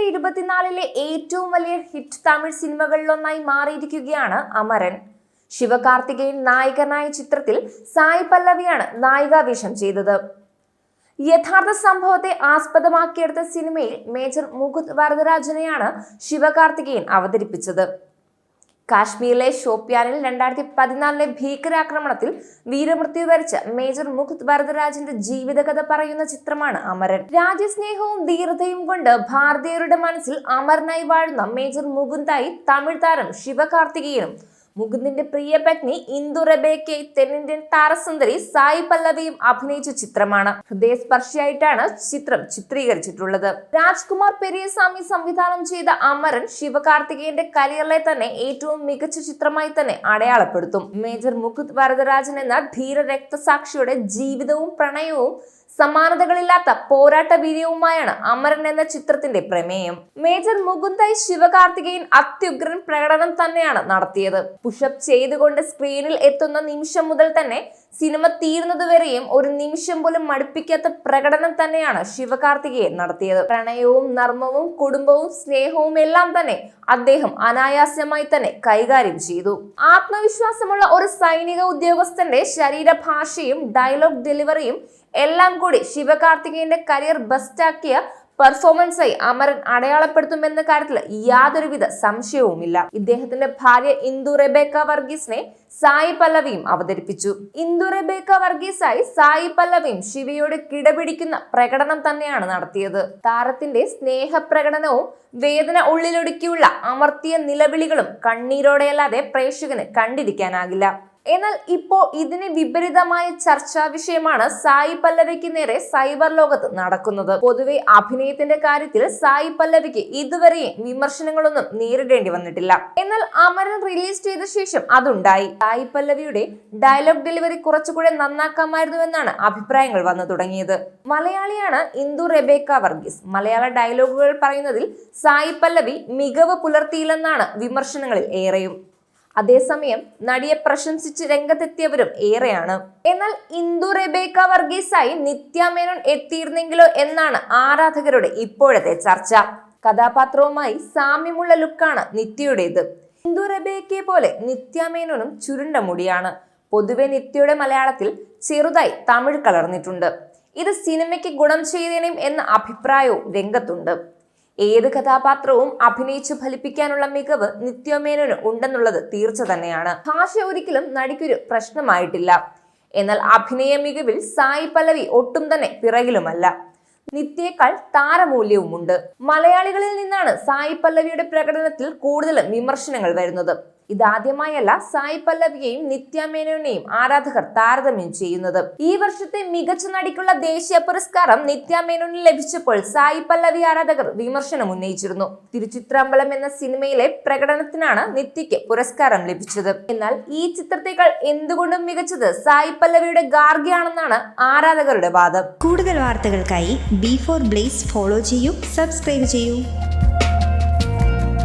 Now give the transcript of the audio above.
രണ്ടായിരത്തി ഇരുപത്തിനാലിലെ ഏറ്റവും വലിയ ഹിറ്റ് തമിഴ് സിനിമകളിലൊന്നായി മാറിയിരിക്കുകയാണ് അമരൻ. ശിവകാർത്തികേയൻ നായകനായ ചിത്രത്തിൽ സായി പല്ലവിയാണ് നായികാവേഷം ചെയ്തത്. യഥാർത്ഥ സംഭവത്തെ ആസ്പദമാക്കിയെടുത്ത സിനിമയിൽ മേജർ മുകുത് വരദരാജനെയാണ് ശിവകാർത്തികേയൻ അവതരിപ്പിച്ചത്. കാശ്മീരിലെ ഷോപ്പിയാനിൽ രണ്ടായിരത്തി പതിനാലിലെ ഭീകരാക്രമണത്തിൽ വീരമൃത്യു വരിച്ച മേജർ മുകുന്ദ് വരദരാജിന്റെ ജീവിതകഥ പറയുന്ന ചിത്രമാണ് അമരൻ. രാജ്യസ്നേഹവും ധീരതയും കൊണ്ട് ഭാരതീയരുടെ മനസ്സിൽ അമരനായി വാഴുന്ന മേജർ മുകുന്ദായി തമിഴ് താരം ശിവകാർത്തികേയനും മുകുന്ദിന്റെ പ്രിയ പത്നി ഇന്ദു റബേക്കെ തെന്നിന്ത്യൻ താരസുന്ദരി സായി പല്ലവിയും അഭിനയിച്ച ചിത്രമാണ്. ഹൃദയസ്പർശിയായിട്ടാണ് ചിത്രം ചിത്രീകരിച്ചിട്ടുള്ളത്. രാജ്കുമാർ പെരിയസ്വാമി സംവിധാനം ചെയ്ത അമരൻ ശിവകാർത്തികേയന്റെ കരിയറിലെ തന്നെ ഏറ്റവും മികച്ച ചിത്രമായി തന്നെ അടയാളപ്പെടുത്തും. മേജർ മുകുന്ദ് വരദരാജൻ എന്ന ധീര രക്തസാക്ഷിയുടെ ജീവിതവും പ്രണയവും സമാനതകളില്ലാത്ത പോരാട്ട വീര്യവുമായാണ് അമരൻ എന്ന ചിത്രത്തിന്റെ പ്രമേയം. മേജർ മുകുന്ദായി ശിവകാർത്തികേയൻ അത്യുഗ്രൻ പ്രകടനം തന്നെയാണ് നടത്തിയത്. പുഷപ്പ് ചെയ്തുകൊണ്ട് സ്ക്രീനിൽ എത്തുന്ന നിമിഷം മുതൽ തന്നെ സിനിമ തീരുന്നതുവരെയും ഒരു നിമിഷം പോലും മടുപ്പിക്കാത്ത പ്രകടനം തന്നെയാണ് ശിവകാർത്തികേയൻ നടത്തിയത്. പ്രണയവും നർമ്മവും കുടുംബവും സ്നേഹവും എല്ലാം തന്നെ അദ്ദേഹം അനായാസമായി തന്നെ കൈകാര്യം ചെയ്തു. ആത്മവിശ്വാസമുള്ള ഒരു സൈനിക ഉദ്യോഗസ്ഥന്റെ ശരീരഭാഷയും ഡയലോഗ് ഡെലിവറിയും എല്ലാം കൂടി ശിവകാർത്തികേയന്റെ കരിയർ ബെസ്റ്റാക്കിയ പെർഫോമൻസായി അമരൻ അടയാളപ്പെടുത്തുമെന്ന കാര്യത്തിൽ യാതൊരുവിധ സംശയവുമില്ല. ഇദ്ദേഹത്തിന്റെ ഭാര്യ ഇന്ദു റെബേക്ക വർഗീസിനെ സായി പല്ലവിയും അവതരിപ്പിച്ചു. ഇന്ദു റെബേക്ക വർഗീസായി സായി പല്ലവിയും ശിവയോട് കിടപിടിക്കുന്ന പ്രകടനം തന്നെയാണ് നടത്തിയത്. താരത്തിന്റെ സ്നേഹപ്രകടനവും വേദന ഉള്ളിലൊടുക്കിയുള്ള അമർത്തിയ നിലവിളികളും കണ്ണീരോടെയല്ലാതെ പ്രേക്ഷകന് കണ്ടിരിക്കാനാകില്ല. എന്നാൽ ഇപ്പോ ഇതിന് വിപരീതമായ ചർച്ചാ വിഷയമാണ് സായി പല്ലവിക്ക് നേരെ സൈബർ ലോകത്ത് നടക്കുന്നത്. പൊതുവെ അഭിനയത്തിന്റെ കാര്യത്തിൽ സായി പല്ലവിക്ക് ഇതുവരെയും വിമർശനങ്ങളൊന്നും നേരിടേണ്ടി വന്നിട്ടില്ല. എന്നാൽ അമരൻ റിലീസ് ചെയ്ത ശേഷം അതുണ്ടായി. സായി പല്ലവിയുടെ ഡയലോഗ് ഡെലിവറി കുറച്ചുകൂടെ നന്നാക്കാമായിരുന്നുവെന്നാണ് അഭിപ്രായങ്ങൾ വന്നു തുടങ്ങിയത്. മലയാളിയാണ് ഇന്ദു റെബേക്ക വർഗീസ്. മലയാള ഡയലോഗുകൾ പറയുന്നതിൽ സായി പല്ലവി മികവ് പുലർത്തിയില്ലെന്നാണ് വിമർശനങ്ങളിൽ ഏറെയും. അതേസമയം നടിയെ പ്രശംസിച്ച് രംഗത്തെത്തിയവരും ഏറെയാണ്. എന്നാൽ ഇന്ദു റെബേക്ക വർഗീസായി നിത്യാമേനോൻ എത്തിയിരുന്നെങ്കിലോ എന്നാണ് ആരാധകരുടെ ഇപ്പോഴത്തെ ചർച്ച. കഥാപാത്രവുമായി സാമ്യമുള്ള ലുക്കാണ് നിത്യയുടേത്. ഇന്ദു റെബേക്കയെ പോലെ നിത്യാമേനോനും ചുരുണ്ട മുടിയാണ്. പൊതുവെ നിത്യയുടെ മലയാളത്തിൽ ചെറുതായി തമിഴ് കലർന്നിട്ടുണ്ട്. ഇത് സിനിമയ്ക്ക് ഗുണം ചെയ്തേനും എന്ന അഭിപ്രായവും രംഗത്തുണ്ട്. ഏത് കഥാപാത്രവും അഭിനയിച്ചു ഫലിപ്പിക്കാനുള്ള മികവ് നിത്യമേനോന് ഉണ്ടെന്നുള്ളത് തീർച്ച തന്നെയാണ്. ഭാഷ ഒരിക്കലും നടിക്കൊരു പ്രശ്നമായിട്ടില്ല. എന്നാൽ അഭിനയ മികവിൽ സായി പല്ലവി ഒട്ടും തന്നെ പിറകിലുമല്ല. നിത്യേക്കാൾ താരമൂല്യവുമുണ്ട്. മലയാളികളിൽ നിന്നാണ് സായി പല്ലവിയുടെ പ്രകടനത്തിൽ കൂടുതൽ വിമർശനങ്ങൾ വരുന്നത്. ഇതാദ്യമായല്ല സായി പല്ലവിയെയും നിത്യ മേനോനെയും ആരാധകർ താരതമ്യം ചെയ്യുന്നത്. ഈ വർഷത്തെ മികച്ച നടിക്കുള്ള ദേശീയ പുരസ്കാരം നിത്യ മേനോന് ലഭിച്ചപ്പോൾ സായി പല്ലവി ആരാധകർ വിമർശനം ഉന്നയിച്ചിരുന്നു. തിരുച്ചിത്രമ്പലം എന്ന സിനിമയിലെ പ്രകടനത്തിനാണ് നിത്യയ്ക്ക് പുരസ്കാരം ലഭിച്ചത്. എന്നാൽ ഈ ചിത്രത്തേക്കാൾ എന്തുകൊണ്ടും മികച്ചത് സായി പല്ലവിയുടെ ഗാർഗിയാണെന്നാണ് ആരാധകരുടെ വാദം. കൂടുതൽ വാർത്തകൾക്കായി ബി ഫോർ ബ്ലേസ് ഫോളോ ചെയ്യൂ സബ്സ്ക്രൈബ് ചെയ്യൂ.